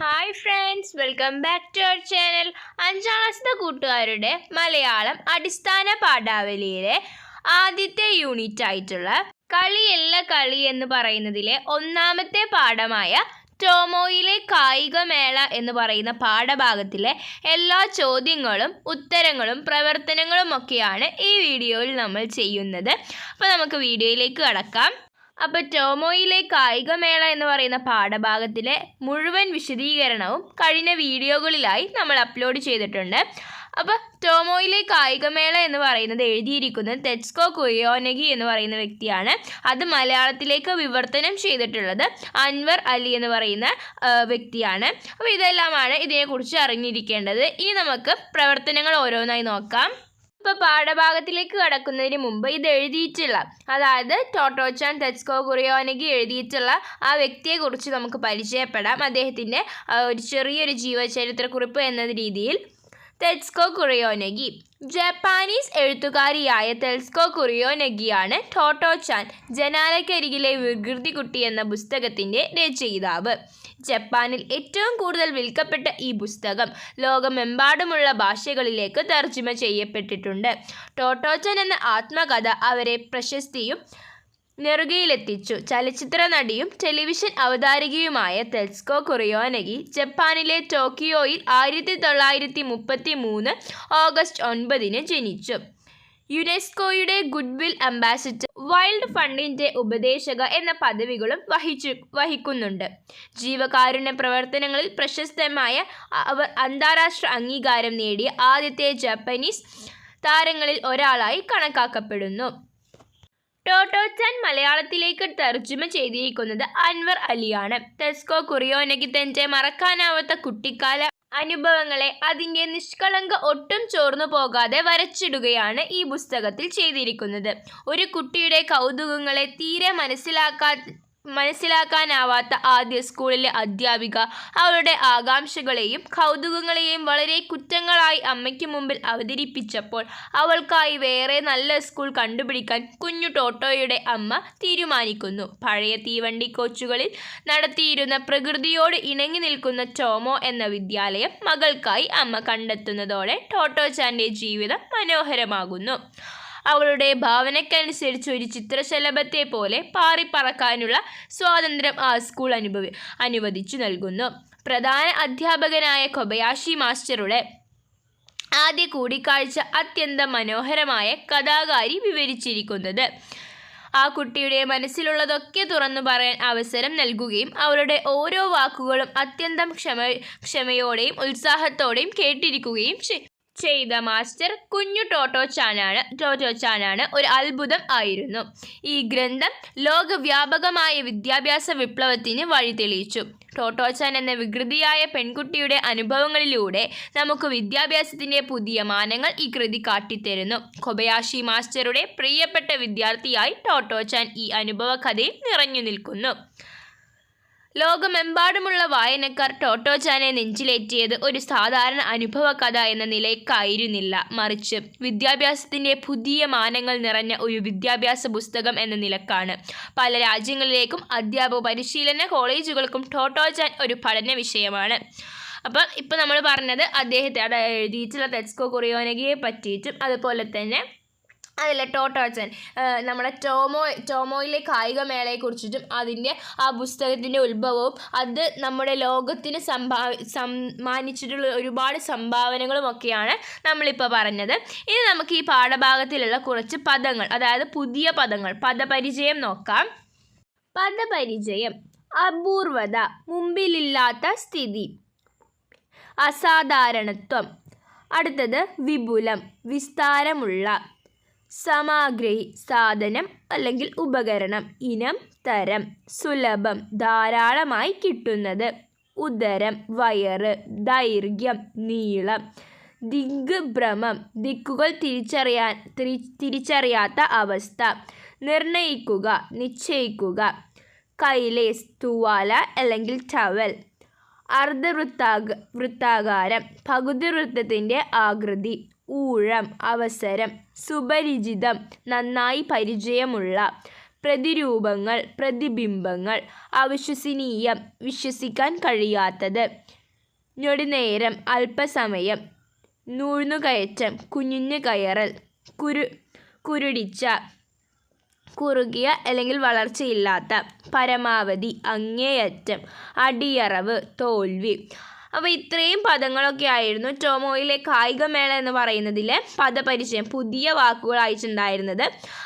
Hi friends welcome back to our channel അഞ്ചാം ക്ലാസ്സിലെ കൂട്ടുകാരുടെ മലയാളം അടിസ്ഥാന പാഠാവലിയിലെ ആദ്യത്തെ യൂണിറ്റ് ആയിട്ടുള്ള കളിയല്ല കളി എന്ന് പറയുന്നതിലെ ഒന്നാമത്തെ പാഠമായ ടോമോയിലെ കായികമേള എന്ന് പറയുന്ന പാഠഭാഗത്തിലെ എല്ലാ ചോദ്യങ്ങളും ഉത്തരങ്ങളും പ്രവർത്തനങ്ങളും ഒക്കെയാണ് ഈ വീഡിയോയിൽ നമ്മൾ ചെയ്യുന്നത്. അപ്പോൾ നമുക്ക് വീഡിയോയിലേക്ക് കടക്കാം. അപ്പോൾ ടോമോയിലെ കായികമേള എന്ന് പറയുന്ന പാഠഭാഗത്തിലെ മുഴുവൻ വിശദീകരണവും കഴിഞ്ഞ വീഡിയോകളിലായി നമ്മൾ അപ്ലോഡ് ചെയ്തിട്ടുണ്ട്. അപ്പോൾ ടോമോയിലെ കായികമേള എന്ന് പറയുന്നത് എഴുതിയിരിക്കുന്നത് തെറ്റ്സ്കോ കുയോനഗി എന്ന് പറയുന്ന വ്യക്തിയാണ്. അത് മലയാളത്തിലേക്ക് വിവർത്തനം ചെയ്തിട്ടുള്ളത് അൻവർ അലി എന്ന് പറയുന്ന വ്യക്തിയാണ്. അപ്പോൾ ഇതെല്ലാമാണ് ഇതിനെക്കുറിച്ച് അറിഞ്ഞിരിക്കേണ്ടത്. ഇനി നമുക്ക് പ്രവർത്തനങ്ങൾ ഓരോന്നായി നോക്കാം. ഇപ്പോൾ പാഠഭാഗത്തിലേക്ക് കടക്കുന്നതിന് മുമ്പ് ഇത് എഴുതിയിട്ടുള്ള അതായത് ടോട്ടോച്ചാൻ തെസ്കോ കുറിയോനഗി എഴുതിയിട്ടുള്ള ആ വ്യക്തിയെക്കുറിച്ച് നമുക്ക് പരിചയപ്പെടാം. അദ്ദേഹത്തിന്റെ ഒരു ചെറിയൊരു ജീവചരിത്രക്കുറിപ്പ് എന്ന രീതിയിൽ. തെസ്കോ കുറിയോനഗി ജപ്പാനീസ് എഴുത്തുകാരിയായ തെൽസ്കോ കുറിയോനഗിയാണ് ടോട്ടോച്ചാൻ ജനാലക്കരികിലെ വികൃതി കുട്ടി എന്ന പുസ്തകത്തിന്റെ രചയിതാവ്. ജപ്പാനിൽ ഏറ്റവും കൂടുതൽ വിൽക്കപ്പെട്ട ഈ പുസ്തകം ലോകമെമ്പാടുമുള്ള ഭാഷകളിലേക്ക് തർജമ ചെയ്യപ്പെട്ടിട്ടുണ്ട്. ടോട്ടോച്ചൻ എന്ന ആത്മകഥ അവരെ പ്രശസ്തിയും നെറുകയിലെത്തിച്ചു. ചലച്ചിത്ര നടിയും ടെലിവിഷൻ അവതാരകയുമായ തെൽസ്കോ കുറിയോനഗി ജപ്പാനിലെ ടോക്കിയോയിൽ ആയിരത്തി തൊള്ളായിരത്തി മുപ്പത്തി മൂന്ന് ഓഗസ്റ്റ് ഒൻപതിന് ജനിച്ചു. യുനെസ്കോയുടെ ഗുഡ്വിൽ അംബാസിഡർ വൈൽഡ് ഫണ്ടിന്റെ ഉപദേശക എന്ന പദവികളും വഹിച്ചു വഹിക്കുന്നുണ്ട്. ജീവകാരുണ്യ പ്രവർത്തനങ്ങളിൽ പ്രശസ്തമായ അവർ അന്താരാഷ്ട്ര അംഗീകാരം നേടിയ ആദ്യത്തെ ജാപ്പനീസ് താരങ്ങളിൽ ഒരാളായി കണക്കാക്കപ്പെടുന്നു. ടോട്ടോച്ചാൻ മലയാളത്തിലേക്ക് തർജമ ചെയ്തിരിക്കുന്നത് അൻവർ അലിയാണ്. ടെസ്കോ കുറിയോനയ്ക്ക് തന്റെ മറക്കാനാവാത്ത കുട്ടിക്കാല അനുഭവങ്ങളെ അതിന്റെ നിഷ്കളങ്ക ഒട്ടും ചോർന്നു പോകാതെ വരച്ചിടുകയാണ് ഈ പുസ്തകത്തിൽ ചെയ്തിരിക്കുന്നത്. ഒരു കുട്ടിയുടെ കൗതുകങ്ങളെ തീരെ മനസ്സിലാക്കാ മനസ്സിലാക്കാനാവാത്ത ആദ്യ സ്കൂളിലെ അധ്യാപിക അവളുടെ ആകാംക്ഷകളെയും കൗതുകങ്ങളെയും വളരെ കുറ്റങ്ങളായി അമ്മയ്ക്ക് മുമ്പിൽ അവതരിപ്പിച്ചപ്പോൾ അവൾക്കായി വേറെ നല്ല സ്കൂൾ കണ്ടുപിടിക്കാൻ കുഞ്ഞു ടോട്ടോയുടെ അമ്മ തീരുമാനിക്കുന്നു. പഴയ തീവണ്ടി കോച്ചുകളിൽ നടത്തിയിരുന്ന പ്രകൃതിയോട് ഇണങ്ങി നിൽക്കുന്ന ടോമോ എന്ന വിദ്യാലയം മകൾക്കായി അമ്മ കണ്ടെത്തുന്നതോടെ ടോട്ടോ ചാന്റെ ജീവിതം മനോഹരമാകുന്നു. അവളുടെ ഭാവനയ്ക്കനുസരിച്ച് ഒരു ചിത്രശലഭത്തെ പോലെ പാറിപ്പറക്കാനുള്ള സ്വാതന്ത്ര്യം ആ സ്കൂൾ അനുഭവി അനുവദിച്ചു നൽകുന്നു. പ്രധാന അധ്യാപകനായ കൊബയാഷി മാസ്റ്ററുടെ ആദ്യ കൂടിക്കാഴ്ച അത്യന്തം മനോഹരമായ കഥാകാരി വിവരിച്ചിരിക്കുന്നത്. ആ കുട്ടിയുടെ മനസ്സിലുള്ളതൊക്കെ തുറന്നു പറയാൻ അവസരം നൽകുകയും അവളുടെ ഓരോ വാക്കുകളും അത്യന്തം ക്ഷമ ക്ഷമയോടെയും ഉത്സാഹത്തോടെയും കേട്ടിരിക്കുകയും ചെയ്- ചെയ്ത മാസ്റ്റർ കുഞ്ഞു ടോട്ടോ ചാനാണ്. ടോട്ടോ ചാനാണ് ഒരു അത്ഭുതം ആയിരുന്നു. ഈ ഗ്രന്ഥം ലോകവ്യാപകമായ വിദ്യാഭ്യാസ വിപ്ലവത്തിന് വഴി തെളിയിച്ചു. ചാൻ എന്ന വികൃതിയായ പെൺകുട്ടിയുടെ അനുഭവങ്ങളിലൂടെ നമുക്ക് വിദ്യാഭ്യാസത്തിന്റെ പുതിയ മാനങ്ങൾ ഈ കൃതി കാട്ടിത്തരുന്നു. കൊബയാഷി മാസ്റ്ററുടെ പ്രിയപ്പെട്ട വിദ്യാർത്ഥിയായി ടോട്ടോ ചാൻ ഈ അനുഭവ കഥയിൽ നിറഞ്ഞു നിൽക്കുന്നു. ലോകമെമ്പാടുമുള്ള വായനക്കാർ ടോട്ടോച്ചാനെ നെഞ്ചിലേറ്റിയത് ഒരു സാധാരണ അനുഭവ കഥ എന്ന നിലയ്ക്കായിരുന്നില്ല. മറിച്ച് വിദ്യാഭ്യാസത്തിന്റെ പുതിയ മാനങ്ങൾ നിറഞ്ഞ ഒരു വിദ്യാഭ്യാസ പുസ്തകം എന്ന നിലക്കാണ്. പല രാജ്യങ്ങളിലേക്കും അധ്യാപക പരിശീലന കോളേജുകൾക്കും ടോട്ടോച്ചാൻ ഒരു പഠന വിഷയമാണ്. അപ്പം ഇപ്പം നമ്മൾ പറഞ്ഞത് അദ്ദേഹത്തെ അതായത് എഴുതിയിട്ടുള്ള തെസ്കോ കുറിയോനകിയെ പറ്റിയിട്ടും അതുപോലെ തന്നെ അതിലെ ടോട്ടോച്ചൻ നമ്മുടെ ടോമോ ടോമോയിലെ കായിക മേളയെക്കുറിച്ചിട്ടും അതിന്റെ ആ പുസ്തകത്തിന്റെ ഉത്ഭവവും അത് നമ്മുടെ ലോകത്തിന് സംഭാവ സമ്മാനിച്ചിട്ടുള്ള ഒരുപാട് സംഭാവനകളും ഒക്കെയാണ് നമ്മളിപ്പോൾ പറഞ്ഞത്. ഇനി നമുക്ക് ഈ പാഠഭാഗത്തിലുള്ള കുറച്ച് പദങ്ങൾ അതായത് പുതിയ പദങ്ങൾ പദപരിചയം നോക്കാം. പദപരിചയം. അപൂർവത മുമ്പിലില്ലാത്ത സ്ഥിതി. അസാധാരണത്വം. അടുത്തത് വിപുലം വിസ്താരമുള്ള. സമാഗ്രഹി സാധനം അല്ലെങ്കിൽ ഉപകരണം ഇനം തരം സുലഭം ധാരാളമായി കിട്ടുന്നത്. ഉദരം വയറ് ദൈർഘ്യം നീളം ദിഗ്ഭ്രമം ദിക്കുകൾ തിരിച്ചറിയാൻ തിരി- തിരിച്ചറിയാത്ത അവസ്ഥ നിർണയിക്കുക നിശ്ചയിക്കുക കൈലേസ് തൂവാല അല്ലെങ്കിൽ ടവൽ അർദ്ധവൃത്താക വൃത്താകാരം പകുതി വൃത്തത്തിന്റെ ആകൃതി ഊഴം അവസരം സുപരിചിതം നന്നായി പരിചയമുള്ള പ്രതിരൂപങ്ങൾ പ്രതിബിംബങ്ങൾ അവിശ്വസനീയം വിശ്വസിക്കാൻ കഴിയാത്തത് ഞൊടിനേരം അല്പസമയം നൂഴ്ന്നുകയറ്റം കുനിഞ്ഞു കയറൽ കുരു കുരുടിച്ച കുറുകിയ അല്ലെങ്കിൽ വളർച്ചയില്ലാത്ത പരമാവധി അങ്ങേയറ്റം അടിയറവ് തോൽവി അപ്പോൾ ഇത്രയും പദങ്ങളൊക്കെ ആയിരുന്നു ടോമോയിലെ കായികമേള എന്ന് പറയുന്നതിലെ പദപരിചയം പുതിയ വാക്കുകൾ അയച്ചിട്ടുണ്ടായിരുന്നത്.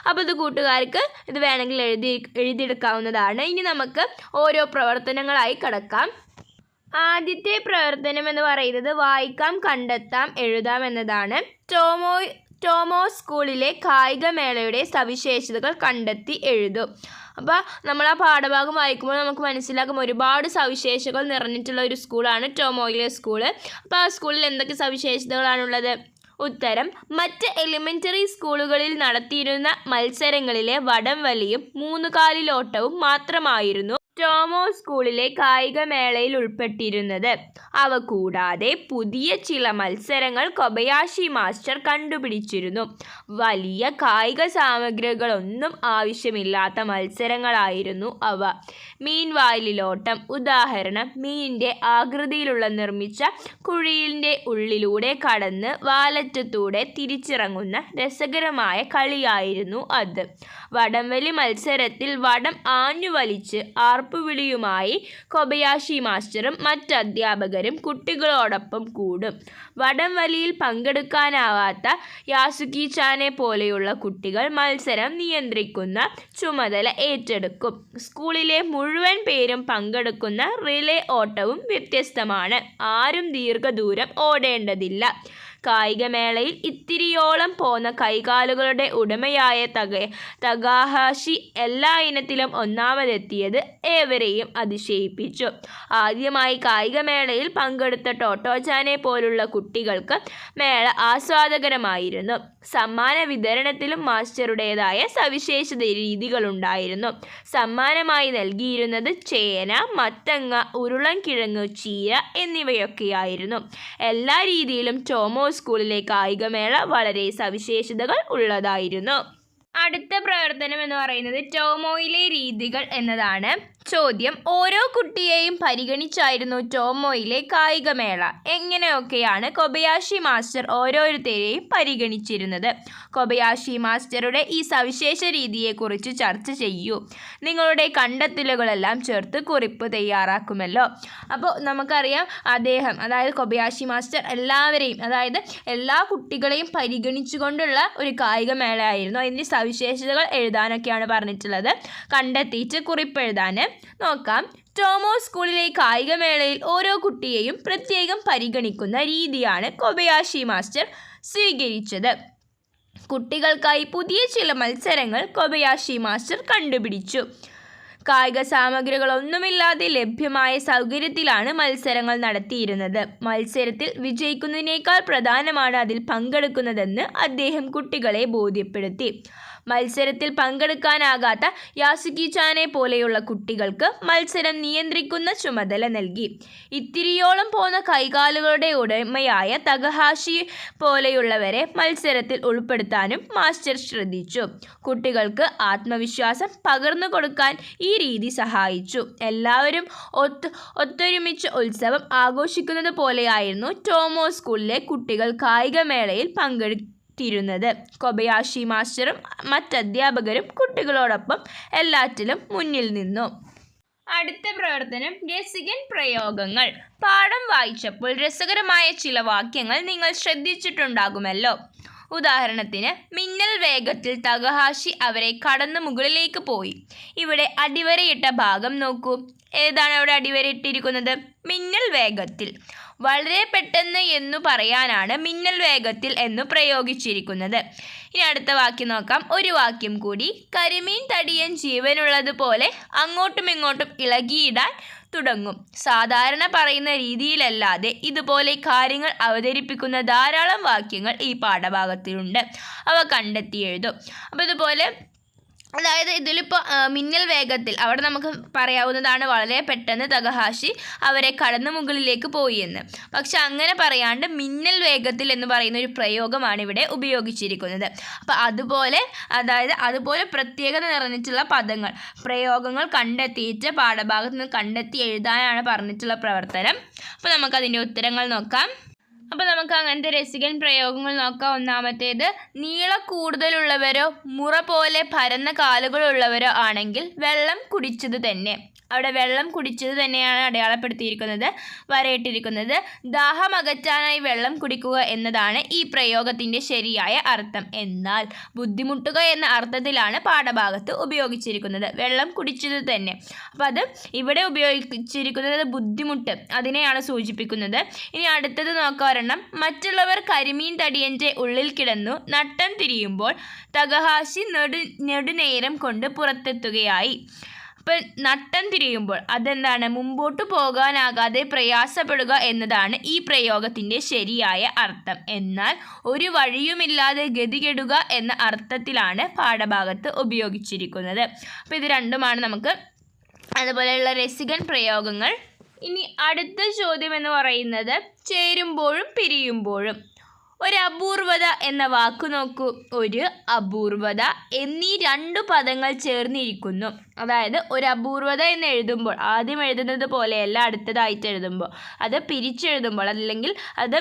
അപ്പോൾ ഇത് കൂട്ടുകാർക്ക് ഇത് വേണമെങ്കിൽ എഴുതി എഴുതിയെടുക്കാവുന്നതാണ്. ഇനി നമുക്ക് ഓരോ പ്രവർത്തനങ്ങളായി കടക്കാം. ആദ്യത്തെ പ്രവർത്തനം എന്ന് പറയുന്നത് വായിക്കാം കണ്ടെത്താം എഴുതാം എന്നതാണ്. ടോമോ ടോമോ സ്കൂളിലെ കായികമേളയുടെ സവിശേഷതകൾ കണ്ടെത്തി എഴുതും. അപ്പോൾ നമ്മൾ ആ പാഠഭാഗം വായിക്കുമ്പോൾ നമുക്ക് മനസ്സിലാക്കും ഒരുപാട് സവിശേഷതകൾ നിറഞ്ഞിട്ടുള്ള ഒരു സ്കൂളാണ് ടോമോയിലെ സ്കൂൾ. അപ്പോൾ ആ സ്കൂളിൽ എന്തൊക്കെ സവിശേഷതകളാണുള്ളത്? ഉത്തരം മറ്റ് എലിമെന്ററി സ്കൂളുകളിൽ നടത്തിയിരുന്ന മത്സരങ്ങളിലെ വടം വലിയും മൂന്നുകാലിലോട്ടവും മാത്രമായിരുന്നു. ടോമോ സ്കൂളിലെ കായികമേളയിൽ ഉൾപ്പെട്ടിരുന്നത്. അവ കൂടാതെ പുതിയ ചില മത്സരങ്ങൾ കൊബയാഷി മാസ്റ്റർ കണ്ടുപിടിച്ചിരുന്നു. വലിയ കായിക സാമഗ്രികളൊന്നും ആവശ്യമില്ലാത്ത മത്സരങ്ങളായിരുന്നു അവ. മീൻവായിലോട്ടം ഉദാഹരണം മീനിന്റെ ആകൃതിയിലുള്ള നിർമ്മിച്ച കുഴിയിന്റെ ഉള്ളിലൂടെ കടന്ന് വാലറ്റത്തൂടെ തിരിച്ചിറങ്ങുന്ന രസകരമായ കളിയായിരുന്നു അത്. വടംവലി മത്സരത്തിൽ വടം ആഞ്ഞുവലിച്ച് ആർപ്പുവിളിയുമായി കൊബയാശി മാസ്റ്ററും മറ്റ് അധ്യാപകരും കുട്ടികളോടൊപ്പം കൂടും. വടംവലിയിൽ പങ്കെടുക്കാനാവാത്ത യാസുക്കി പോലെയുള്ള കുട്ടികൾ മത്സരം നിയന്ത്രിക്കുന്ന ചുമതല ഏറ്റെടുക്കും. സ്കൂളിലെ മുഴുവൻ പേരും പങ്കെടുക്കുന്ന റിലേ ഓട്ടവും വ്യത്യസ്തമാണ്. ആരും ദീർഘദൂരം ഓടേണ്ടതില്ല. കായികമേളയിൽ ഇത്തിരിയോളം പോന്ന കൈകാലുകളുടെ ഉടമയായ തക തകാഹാഷി എല്ലാ ഇനത്തിലും ഒന്നാമതെത്തിയത് ഏവരെയും അതിശയിപ്പിച്ചു. ആദ്യമായി കായികമേളയിൽ പങ്കെടുത്ത ടോട്ടോജാനെ പോലുള്ള കുട്ടികൾക്ക് മേള ആസ്വാദകരമായിരുന്നു. സമ്മാന വിതരണത്തിലും മാസ്റ്ററുടേതായ സവിശേഷ രീതികളുണ്ടായിരുന്നു. സമ്മാനമായി നൽകിയിരുന്നത് ചേന മത്തങ്ങ ഉരുളൻകിഴങ്ങ് ചീര എന്നിവയൊക്കെയായിരുന്നു. എല്ലാ രീതിയിലും ടോമോ സ്കൂളിലെ കായികമേള വളരെ സവിശേഷതകൾ ഉള്ളതായിരുന്നു. അടുത്ത പ്രവർത്തനം എന്ന് പറയുന്നത് ടോമോയിലെ രീതികൾ എന്നതാണ്. ചോദ്യം. ഓരോ കുട്ടിയെയും പരിഗണിച്ചായിരുന്നു ടോമോയിലെ കായികമേള. എങ്ങനെയൊക്കെയാണ് കൊബയാഷി മാസ്റ്റർ ഓരോരുത്തരെയും പരിഗണിച്ചിരുന്നത്? കൊബയാഷി മാസ്റ്ററുടെ ഈ സവിശേഷ രീതിയെക്കുറിച്ച് ചർച്ച ചെയ്യൂ. നിങ്ങളുടെ കണ്ടെത്തലുകളെല്ലാം ചേർത്ത് കുറിപ്പ് തയ്യാറാക്കുമല്ലോ. അപ്പോൾ നമുക്കറിയാം അദ്ദേഹം അതായത് കൊബയാഷി മാസ്റ്റർ എല്ലാവരെയും അതായത് എല്ലാ കുട്ടികളെയും പരിഗണിച്ചുകൊണ്ടുള്ള ഒരു കായികമേളയായിരുന്നു. അതിന്റെ സവിശേഷതകൾ എഴുതാനൊക്കെയാണ് പറഞ്ഞിട്ടുള്ളത്. കണ്ടെത്തിയിട്ട് കുറിപ്പ് എഴുതാൻ നോക്കാം. ടോമോ സ്കൂളിലെ കായികമേളയിൽ ഓരോ കുട്ടിയെയും പ്രത്യേകം പരിഗണിക്കുന്ന രീതിയാണ് കൊബയാഷി മാസ്റ്റർ സ്വീകരിച്ചത്. കുട്ടികൾക്കായി പുതിയ ചില മത്സരങ്ങൾ കൊബയാഷി മാസ്റ്റർ കണ്ടുപിടിച്ചു. കായിക സാമഗ്രികളൊന്നുമില്ലാതെ ലഭ്യമായ സൗകര്യത്തിലാണ് മത്സരങ്ങൾ നടത്തിയിരുന്നത്. മത്സരത്തിൽ വിജയിക്കുന്നതിനേക്കാൾ പ്രധാനമാണ് അതിൽ പങ്കെടുക്കുന്നതെന്ന് അദ്ദേഹം കുട്ടികളെ ബോധ്യപ്പെടുത്തി. മത്സരത്തിൽ പങ്കെടുക്കാനാകാത്ത യാസുക്കി ചാനെ പോലെയുള്ള കുട്ടികൾക്ക് മത്സരം നിയന്ത്രിക്കുന്ന ചുമതല നൽകി. ഇത്തിരിയോളം പോന്ന കൈകാലുകളുടെ ഉടമയായ തകഹാഷി പോലെയുള്ളവരെ മത്സരത്തിൽ ഉൾപ്പെടുത്താനും മാസ്റ്റർ ശ്രദ്ധിച്ചു. കുട്ടികൾക്ക് ആത്മവിശ്വാസം പകർന്നു കൊടുക്കാൻ ഈ രീതി സഹായിച്ചു. എല്ലാവരും ഒത്ത് ഒത്തൊരുമിച്ച് ഉത്സവം ആഘോഷിക്കുന്നത് പോലെയായിരുന്നു ടോമോ സ്കൂളിലെ കുട്ടികൾ കായികമേളയിൽ പങ്കെടു ത്തിരുന്നത് കൊബയാഷി മാസ്റ്ററും മറ്റധ്യാപകരും കുട്ടികളോടൊപ്പം എല്ലാറ്റിലും മുന്നിൽ നിന്നു. അടുത്ത പ്രവർത്തനം രസികൻ പ്രയോഗങ്ങൾ. പാഠം വായിച്ചപ്പോൾ രസകരമായ ചില വാക്യങ്ങൾ നിങ്ങൾ ശ്രദ്ധിച്ചിട്ടുണ്ടാകുമല്ലോ. ഉദാഹരണത്തിന് മിന്നൽ വേഗത്തിൽ തകഹാഷി അവരെ കടന്നു മുകളിലേക്ക് പോയി. ഇവിടെ അടിവരയിട്ട ഭാഗം നോക്കൂ. ഏതാണ് അവിടെ അടിവരയിട്ടിരിക്കുന്നത്? മിന്നൽ വേഗത്തിൽ. വളരെ പെട്ടെന്ന് എന്നു പറയാനാണ് മിന്നൽ വേഗത്തിൽ എന്ന് പ്രയോഗിച്ചിരിക്കുന്നത്. ഇനി അടുത്ത വാക്യം നോക്കാം. ഒരു വാക്യം കൂടി. കരിമീൻ തടിയൻ ജീവനുള്ളതുപോലെ അങ്ങോട്ടും ഇങ്ങോട്ടും ഇളകിയിടാൻ തുടങ്ങും. സാധാരണ പറയുന്ന രീതിയിലല്ലാതെ ഇതുപോലെ കാര്യങ്ങൾ അവതരിപ്പിക്കുന്ന ധാരാളം വാക്യങ്ങൾ ഈ പാഠഭാഗത്തിലുണ്ട്. അവ കണ്ടെത്തി എഴുതും. അപ്പോൾ ഇതുപോലെ അതായത് ഇതിലിപ്പോൾ മിന്നൽ വേഗത്തിൽ അവിടെ നമുക്ക് പറയാവുന്നതാണ് വളരെ പെട്ടെന്ന് തകഹാഷി അവരെ കടന്നു മുകളിലേക്ക് പോയി എന്ന്. പക്ഷെ അങ്ങനെ പറയാണ്ട് മിന്നൽ വേഗത്തിൽ എന്ന് പറയുന്ന ഒരു പ്രയോഗമാണ് ഇവിടെ ഉപയോഗിച്ചിരിക്കുന്നത്. അപ്പോൾ അതുപോലെ അതായത് അതുപോലെ പ്രത്യേകത നിറഞ്ഞിട്ടുള്ള പദങ്ങൾ പ്രയോഗങ്ങൾ കണ്ടെത്തിയിട്ട് പാഠഭാഗത്ത് നിന്ന് കണ്ടെത്തി എഴുതാനാണ് പറഞ്ഞിട്ടുള്ള പ്രവർത്തനം. അപ്പോൾ നമുക്കതിന്റെ ഉത്തരങ്ങൾ നോക്കാം. അപ്പോൾ നമുക്ക് അങ്ങനത്തെ രസികൻ പ്രയോഗങ്ങൾ നോക്കാം. ഒന്നാമത്തേത് നീള കൂടുതലുള്ളവരോ മുറ പോലെ പരന്ന കാലുകളുള്ളവരോ ആണെങ്കിൽ വെള്ളം കുടിച്ചത് തന്നെ. അവിടെ വെള്ളം കുടിച്ചത് തന്നെയാണ് അടയാളപ്പെടുത്തിയിരിക്കുന്നത്. വരയിട്ടിരിക്കുന്നത് ദാഹം അകറ്റാനായി വെള്ളം കുടിക്കുക എന്നതാണ് ഈ പ്രയോഗത്തിന്റെ ശരിയായ അർത്ഥം. എന്നാൽ ബുദ്ധിമുട്ടുക എന്ന അർത്ഥത്തിലാണ് പാഠഭാഗത്ത് ഉപയോഗിച്ചിരിക്കുന്നത്. വെള്ളം കുടിച്ചത് തന്നെ. അപ്പോൾ അത് ഇവിടെ ഉപയോഗിച്ചിരിക്കുന്നത് ബുദ്ധിമുട്ട് അതിനെയാണ് സൂചിപ്പിക്കുന്നത്. ഇനി അടുത്തത് നോക്കാറെണ്ണം മറ്റുള്ളവർ കരിമീൻ തടിയന്റെ ഉള്ളിൽ കിടന്നു നട്ടം തിരിയുമ്പോൾ തകഹാശി നെടു നെടുനേരം കൊണ്ട് പുറത്തെത്തുകയായി. അപ്പം നട്ടം തിരിയുമ്പോൾ അതെന്താണ്? മുമ്പോട്ട് പോകാനാകാതെ പ്രയാസപ്പെടുക എന്നതാണ് ഈ പ്രയോഗത്തിന്റെ ശരിയായ അർത്ഥം. എന്നാൽ ഒരു വഴിയുമില്ലാതെ ഗതികെടുക എന്ന അർത്ഥത്തിലാണ് പാഠഭാഗത്ത് ഉപയോഗിച്ചിരിക്കുന്നത്. അപ്പോൾ ഇത് രണ്ടുമാണ് നമുക്ക്. അതുപോലെയുള്ള രസികൻ പ്രയോഗങ്ങൾ. ഇനി അടുത്ത ചോദ്യം എന്ന് പറയുന്നത് ചേരുമ്പോഴും പിരിയുമ്പോഴും. ഒരു അപൂർവത എന്ന വാക്ക് നോക്കൂ. ഒരു അപൂർവത എന്നീ രണ്ടു പദങ്ങൾ ചേർന്നിരിക്കുന്നു. അതായത് ഒരു അപൂർവത എന്ന് എഴുതുമ്പോൾ ആദ്യം എഴുതുന്നത് പോലെയല്ല അടുത്തതായിട്ട് എഴുതുമ്പോൾ. അത് പിരിച്ചെഴുതുമ്പോൾ അല്ലെങ്കിൽ അത്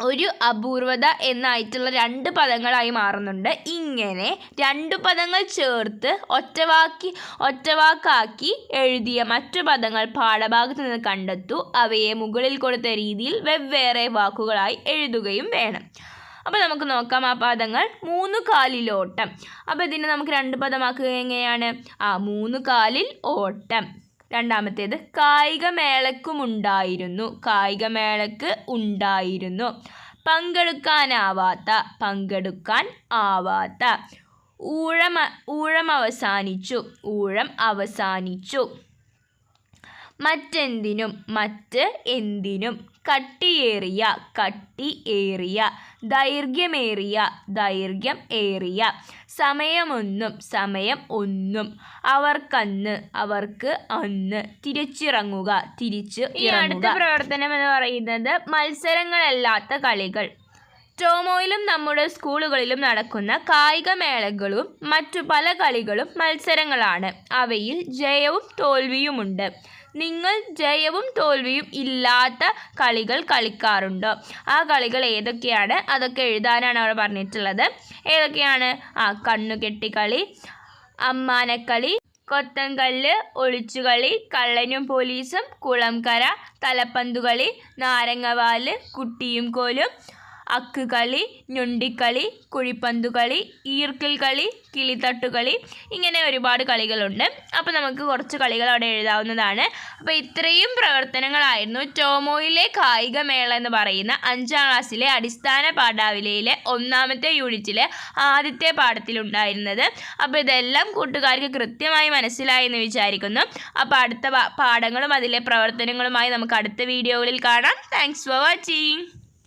ഒരു അപൂർവത എന്നായിട്ടുള്ള രണ്ട് പദങ്ങളായി മാറുന്നുണ്ട്. ഇങ്ങനെ രണ്ട് പദങ്ങൾ ചേർത്ത് ഒറ്റവാക്കി ഒറ്റവാക്കാക്കി എഴുതിയ മറ്റു പദങ്ങൾ പാഠഭാഗത്ത് നിന്ന് കണ്ടെത്തൂ. അവയെ മുകളിൽ കൊടുത്ത രീതിയിൽ വെവ്വേറെ വാക്കുകളായി എഴുതുകയും വേണം. അപ്പോൾ നമുക്ക് നോക്കാം ആ പദങ്ങൾ മൂന്ന് കാലിലോട്ടം. അപ്പോൾ ഇതിനെ നമുക്ക് രണ്ട് പദമാക്കുക എങ്ങനെയാണ്? ആ മൂന്ന് കാലിൽ ഓട്ടം. രണ്ടാമത്തേത് കായികമേളക്കുമുണ്ടായിരുന്നു. കായികമേളക്ക് ഉണ്ടായിരുന്നു. പങ്കെടുക്കാനാവാത്ത പങ്കെടുക്കാൻ ആവാത്ത. ഊഴം ഊഴം അവസാനിച്ചു ഊഴം അവസാനിച്ചു. മറ്റെന്തിനും മറ്റ് എന്തിനും കട്ടിയേറിയ കട്ടി ഏറിയ ദൈർഘ്യമേറിയ ദൈർഘ്യം ഏറിയ സമയമൊന്നും സമയം ഒന്നും അവർക്കന്ന് അവർക്ക് അന്ന് തിരിച്ചിറങ്ങുക തിരിച്ച് അടുത്ത പ്രവർത്തനം എന്ന് പറയുന്നത് മത്സരങ്ങളല്ലാത്ത കളികൾ. ടോമോയിലും നമ്മുടെ സ്കൂളുകളിലും നടക്കുന്ന കായികമേളകളും മറ്റു പല കളികളും മത്സരങ്ങളാണ്. അവയിൽ ജയവും തോൽവിയുമുണ്ട്. നിങ്ങൾ ജയവും തോൽവിയും ഇല്ലാത്ത കളികൾ കളിക്കാറുണ്ടോ. ആ കളികൾ ഏതൊക്കെയാണ്? അതൊക്കെ എഴുതാനാണ് അവർ പറഞ്ഞിട്ടുള്ളത്. ഏതൊക്കെയാണ്? ആ കണ്ണുകെട്ടിക്കളി അമ്മാനക്കളി കൊത്തങ്കല്ല് ഒളിച്ചുകളി കള്ളനും പോലീസും കുളംകര തലപ്പന്തുകളി നാരങ്ങവാൽ കുട്ടിയും കോലും അക്കുകളി ഞൊണ്ടിക്കളി കുഴിപ്പന്തുകളി ഈർക്കിൽ കളി കിളിത്തട്ടുകളി ഇങ്ങനെ ഒരുപാട് കളികളുണ്ട്. അപ്പോൾ നമുക്ക് കുറച്ച് കളികൾ അവിടെ എഴുതാവുന്നതാണ്. അപ്പോൾ ഇത്രയും പ്രവർത്തനങ്ങളായിരുന്നു ടോമോയിലെ കായികമേള എന്ന് പറയുന്ന അഞ്ചാം ക്ലാസ്സിലെ അടിസ്ഥാന പാഠാവലിയിലെ ഒന്നാമത്തെ യൂണിറ്റിലെ ആദ്യത്തെ പാഠത്തിലുണ്ടായിരുന്നത് അപ്പോൾ ഇതെല്ലാം കൂട്ടുകാർക്ക് കൃത്യമായി മനസ്സിലായെന്ന് വിചാരിക്കുന്നു. അപ്പോൾ അടുത്ത പാഠങ്ങളും അതിലെ പ്രവർത്തനങ്ങളുമായി നമുക്ക് അടുത്ത വീഡിയോകളിൽ കാണാം. Thanks for watching